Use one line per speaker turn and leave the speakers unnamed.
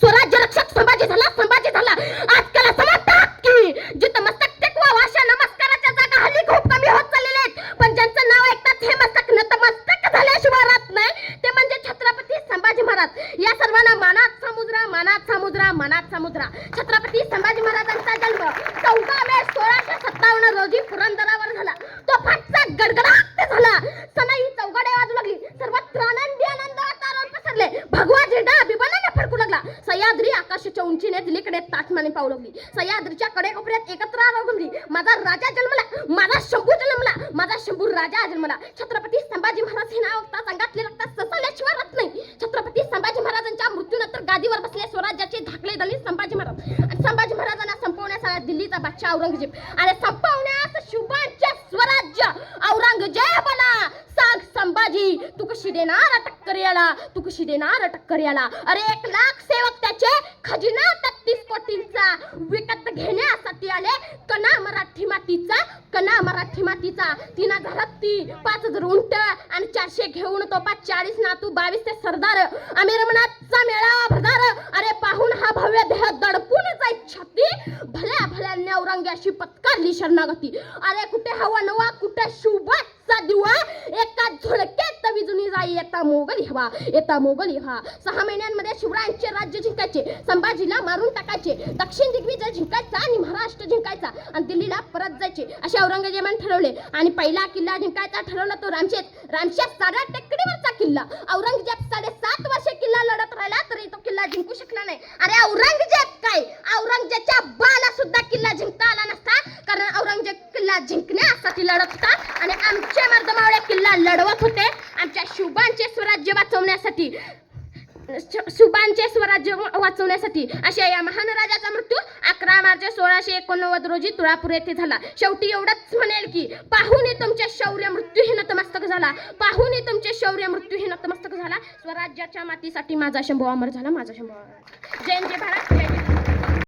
स्वराज्य रक्षक संभाजी झाला संभाजी झाला. आजकाल समजतात की जिथं मस्तक टेकवा अशा नमस्काराच्या जागा हल्ली खूप कमी होत चाललेले आहेत. पण ज्यांचं नाव ऐकतात हे मस्तक नतमस्तक झाल्याशिवाय राहत नाही. ते म्हणजे छत्रपती संभाजी महाराज. या सर्वांना मानात समुद्रा मानात समुद्रा मानात समुद्रा. छत्रपती संभाजी महाराजांचा जन्म चौदा मे सोळाशे सत्तावन्न रोजी पुरंदरावर झाला. वर्षाच्या उंचीने दिलीकडे ताटमाने पावलवली सह्याद्रीच्या कडे कोपऱ्यात एकत्र आरोगली माझा राजा जन्मला. माझा शंभू जन्मला. माझा शंभू राजा जन्मला. छत्रपती संभाजी महाराज हे नाव होता संघातले रक्त ससल्याशिवाय राहत नाही. छत्रपती संभाजी महाराजांच्या मृत्यूनंतर गादीवर बसले स्वराज्याचे धाकले दलित संभाजी महाराज. आणि संभाजी महाराजांना संपवण्यास आला दिल्लीचा बादशाह औरंगजेब. आणि संपवण्यास शुभांच्या स्वराज्य औरंगजेबाला सांग संभाजी तू कशी देणार टक्कर याला तू कशी देणार टक्कर याला अरे एक लाख सेवक त्याचे खजिना तत्तीस कोटींचा. विकत घेण्यासाठी आले कना मराठी मातीचा कना मराठी मातीचा. तीन हजार हत्ती पाच हजार उंट आणि चारशे घेऊन तो पाच चाळीस नातू बावीस ते सरदार. आम्ही रमणाचा मेळावा भरदार. अरे पाहून हा भव्य देह दडपून जाईल छाती. भल्या भल्याने औरंग्याशी पत्कारली शरणागती. अरे कुठे हवा नवा कुठे शुभाचा दिवा. एका झुळकेत विजुनी येता मोगल हवा येता मोगल हवा. सहा महिन्यांमध्ये शिवरायांचे राज्य जिंकायचे संभाजीला मारून टाकायचे दक्षिण दिग्विजय जिंकायचा आणि महाराष्ट्र जिंकायचा आणि दिल्लीला परत जायचे असे औरंगजेबाने ठरवले. आणि पहिला किल्ला जिंकायचा ठरवला तो रामशेत. रामशेत साऱ्या टेकडीवरचा किल्ला. औरंगजेब साडेसात वर्षे किल्ला लढत राहिला तरी तो किल्ला जिंकू शकला नाही. अरे औरंगजेब काय? औरंगजेबच्या बाला सुद्धा किल्ला जिंकता आला नसता. कारण औरंगजेब किल्ला जिंकण्यासाठी लढत होता आणि आमचे मर्दमावळे किल्ला लढवत होते. वाचवण्यासाठी शुभांचे स्वराज्य वाचवण्यासाठी अशा या महान राजाचा मृत्यू अकरा मार्च सोळाशे एकोणनव्वद रोजी तुळापूर येथे झाला. शेवटी एवढंच म्हणेल की पाहुणे तुमचे शौर्य मृत्यू हे नतमस्तक झाला. पाहुणे तुमचे शौर्य मृत्यू हे नतमस्तक झाला. स्वराज्याच्या मातीसाठी माझा शंभू अमर झाला माझा शंभू अमर. जय जय भारत जय